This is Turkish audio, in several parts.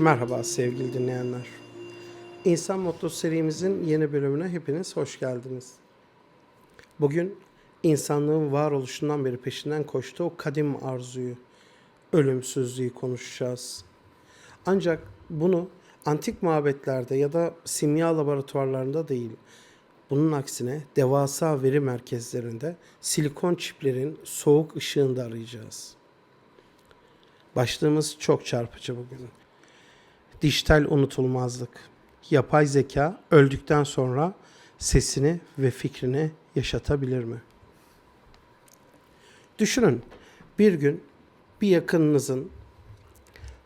Merhaba sevgili dinleyenler. İnsan Motto serimizin yeni bölümüne hepiniz hoş geldiniz. Bugün insanlığın varoluşundan beri peşinden koştuğu o kadim arzuyu, ölümsüzlüğü konuşacağız. Ancak bunu antik mabetlerde ya da simya laboratuvarlarında değil, bunun aksine devasa veri merkezlerinde silikon çiplerin soğuk ışığında arayacağız. Başlığımız çok çarpıcı bugün. Dijital unutulmazlık. Yapay zeka öldükten sonra sesini ve fikrini yaşatabilir mi? Düşünün bir gün bir yakınınızın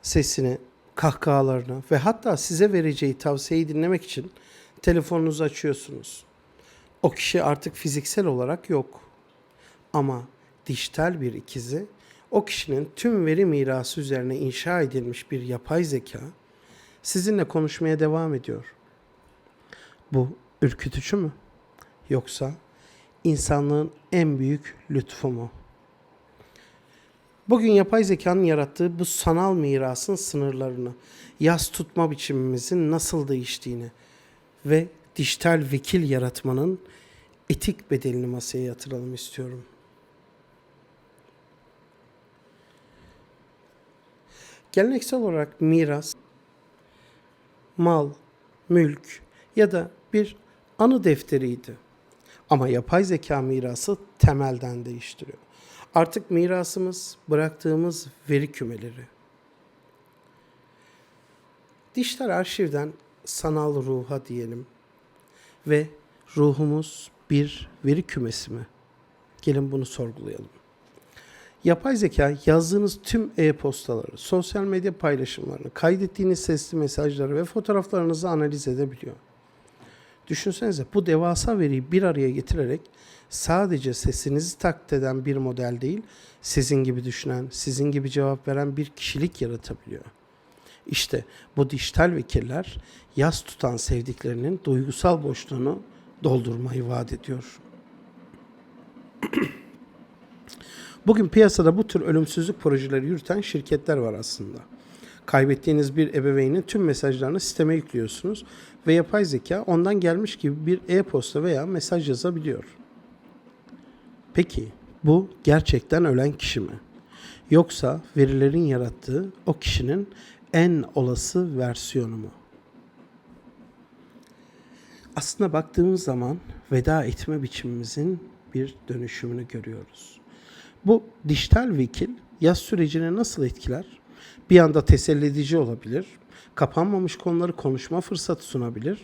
sesini, kahkahalarını ve hatta size vereceği tavsiyeyi dinlemek için telefonunuzu açıyorsunuz. O kişi artık fiziksel olarak yok. Ama dijital bir ikizi o kişinin tüm veri mirası üzerine inşa edilmiş bir yapay zeka sizinle konuşmaya devam ediyor. Bu ürkütücü mü? Yoksa insanlığın en büyük lütfu mu? Bugün yapay zekanın yarattığı bu sanal mirasın sınırlarını, yaz tutma biçimimizin nasıl değiştiğini ve dijital vekil yaratmanın etik bedelini masaya yatıralım istiyorum. Geleneksel olarak miras, mal, mülk ya da bir anı defteriydi. Ama yapay zeka mirası temelden değiştiriyor. Artık mirasımız bıraktığımız veri kümeleri. Dijital arşivden sanal ruha diyelim ve ruhumuz bir veri kümesi mi? Gelin bunu sorgulayalım. Yapay zeka yazdığınız tüm e-postaları, sosyal medya paylaşımlarını, kaydettiğiniz sesli mesajları ve fotoğraflarınızı analiz edebiliyor. Düşünsenize bu devasa veriyi bir araya getirerek sadece sesinizi taklit eden bir model değil, sizin gibi düşünen, sizin gibi cevap veren bir kişilik yaratabiliyor. İşte bu dijital vekiller yaz tutan sevdiklerinin duygusal boşluğunu doldurmayı vaat ediyor. Bugün piyasada bu tür ölümsüzlük projeleri yürüten şirketler var aslında. Kaybettiğiniz bir ebeveynin tüm mesajlarını sisteme yüklüyorsunuz ve yapay zeka ondan gelmiş gibi bir e-posta veya mesaj yazabiliyor. Peki bu gerçekten ölen kişi mi? Yoksa verilerin yarattığı o kişinin en olası versiyonu mu? Aslında baktığımız zaman veda etme biçimimizin bir dönüşümünü görüyoruz. Bu dijital vekil yaz sürecini nasıl etkiler? Bir anda teselli edici olabilir. Kapanmamış konuları konuşma fırsatı sunabilir.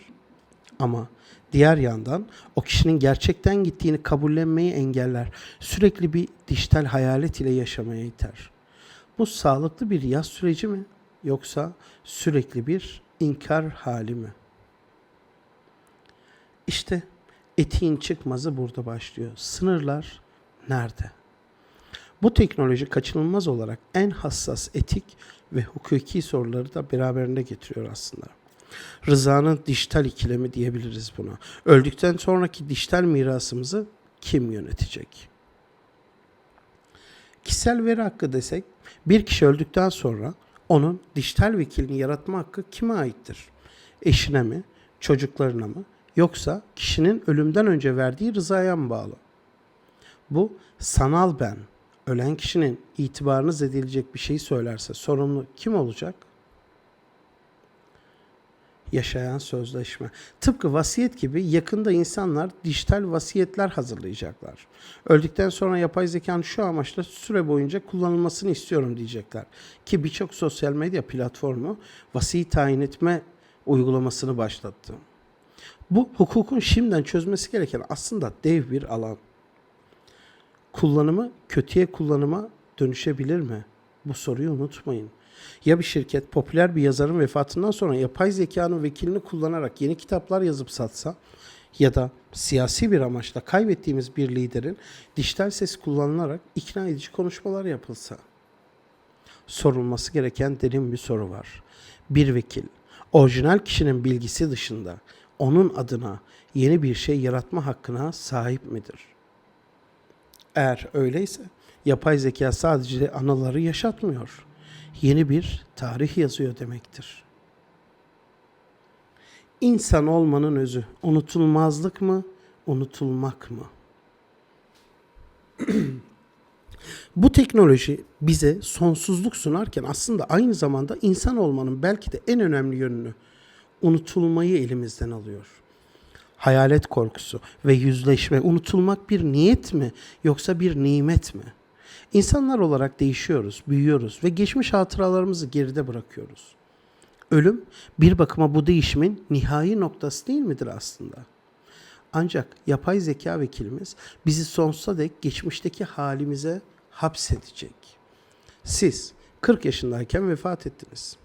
Ama diğer yandan o kişinin gerçekten gittiğini kabullenmeyi engeller. Sürekli bir dijital hayalet ile yaşamaya iter. Bu sağlıklı bir yaz süreci mi? Yoksa sürekli bir inkar hali mi? İşte etiğin çıkmazı burada başlıyor. Sınırlar nerede? Bu teknoloji kaçınılmaz olarak en hassas etik ve hukuki soruları da beraberinde getiriyor aslında. Rızanın dijital ikilemi diyebiliriz buna. Öldükten sonraki dijital mirasımızı kim yönetecek? Kişisel veri hakkı desek, bir kişi öldükten sonra onun dijital vekilini yaratma hakkı kime aittir? Eşine mi, çocuklarına mı, yoksa kişinin ölümden önce verdiği rızaya mı bağlı? Bu sanal ben, ölen kişinin itibarınız edilecek bir şey söylerse sorumlu kim olacak? Yaşayan sözleşme. Tıpkı vasiyet gibi yakında insanlar dijital vasiyetler hazırlayacaklar. Öldükten sonra yapay zekanın şu amaçla süre boyunca kullanılmasını istiyorum diyecekler. Ki birçok sosyal medya platformu vasiyi tayin etme uygulamasını başlattı. Bu hukukun şimdiden çözmesi gereken aslında dev bir alan kullanımı kötüye kullanıma dönüşebilir mi? Bu soruyu unutmayın. Ya bir şirket popüler bir yazarın vefatından sonra yapay zekanın vekilini kullanarak yeni kitaplar yazıp satsa ya da siyasi bir amaçla kaybettiğimiz bir liderin dijital ses kullanılarak ikna edici konuşmalar yapılsa. Sorulması gereken derin bir soru var. Bir vekil orijinal kişinin bilgisi dışında onun adına yeni bir şey yaratma hakkına sahip midir? Eğer öyleyse yapay zeka sadece anıları yaşatmıyor. yeni bir tarih yazıyor demektir. İnsan olmanın özü unutulmazlık mı, unutulmak mı? Bu teknoloji bize sonsuzluk sunarken aslında aynı zamanda insan olmanın belki de en önemli yönünü unutulmayı elimizden alıyor. Hayalet korkusu ve yüzleşme unutulmak bir niyet mi yoksa bir nimet mi? İnsanlar olarak değişiyoruz, büyüyoruz ve geçmiş hatıralarımızı geride bırakıyoruz. Ölüm bir bakıma bu değişimin nihai noktası değil midir aslında? Ancak yapay zeka vekilimiz bizi sonsuza dek geçmişteki halimize hapsedecek. Siz 40 yaşındayken vefat ettiniz.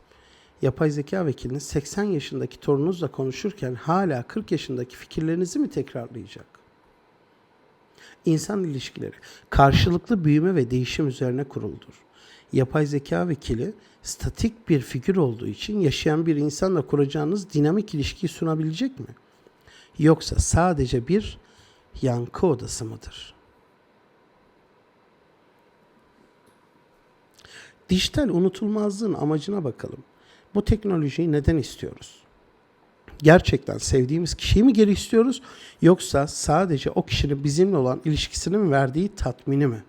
Yapay zeka vekiliniz 80 yaşındaki torununuzla konuşurken hala 40 yaşındaki fikirlerinizi mi tekrarlayacak? İnsan ilişkileri karşılıklı büyüme ve değişim üzerine kuruludur. Yapay zeka vekili statik bir figür olduğu için yaşayan bir insanla kuracağınız dinamik ilişkiyi sunabilecek mi? Yoksa sadece bir yankı odası mıdır? Dijital unutulmazlığın amacına bakalım. Bu teknolojiyi neden istiyoruz? Gerçekten sevdiğimiz kişiyi mi geri istiyoruz yoksa sadece o kişinin bizimle olan ilişkisinin verdiği tatmini mi?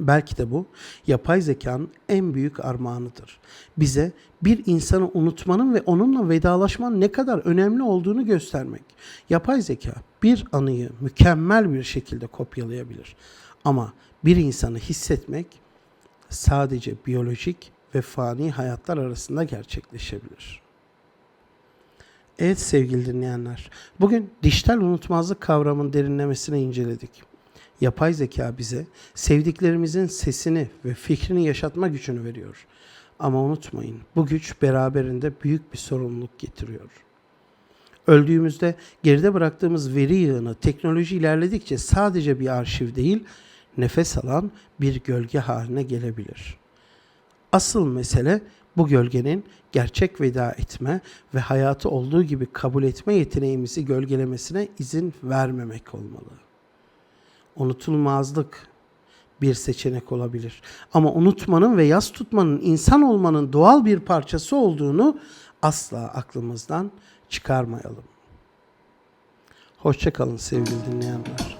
Belki de bu yapay zekanın en büyük armağanıdır. Bize bir insanı unutmanın ve onunla vedalaşmanın ne kadar önemli olduğunu göstermek. Yapay zeka bir anıyı mükemmel bir şekilde kopyalayabilir. Ama bir insanı hissetmek sadece biyolojik ve fani hayatlar arasında gerçekleşebilir. Evet sevgili dinleyenler, bugün dijital unutmazlık kavramının derinlemesine inceledik. Yapay zeka bize sevdiklerimizin sesini ve fikrini yaşatma gücünü veriyor. Ama unutmayın, bu güç beraberinde büyük bir sorumluluk getiriyor. Öldüğümüzde geride bıraktığımız veri yığını teknoloji ilerledikçe sadece bir arşiv değil, nefes alan bir gölge haline gelebilir. Asıl mesele bu gölgenin gerçek veda etme ve hayatı olduğu gibi kabul etme yeteneğimizi gölgelemesine izin vermemek olmalı. Unutulmazlık bir seçenek olabilir. Ama unutmanın ve yas tutmanın insan olmanın doğal bir parçası olduğunu asla aklımızdan çıkarmayalım. Hoşçakalın sevgili dinleyenler.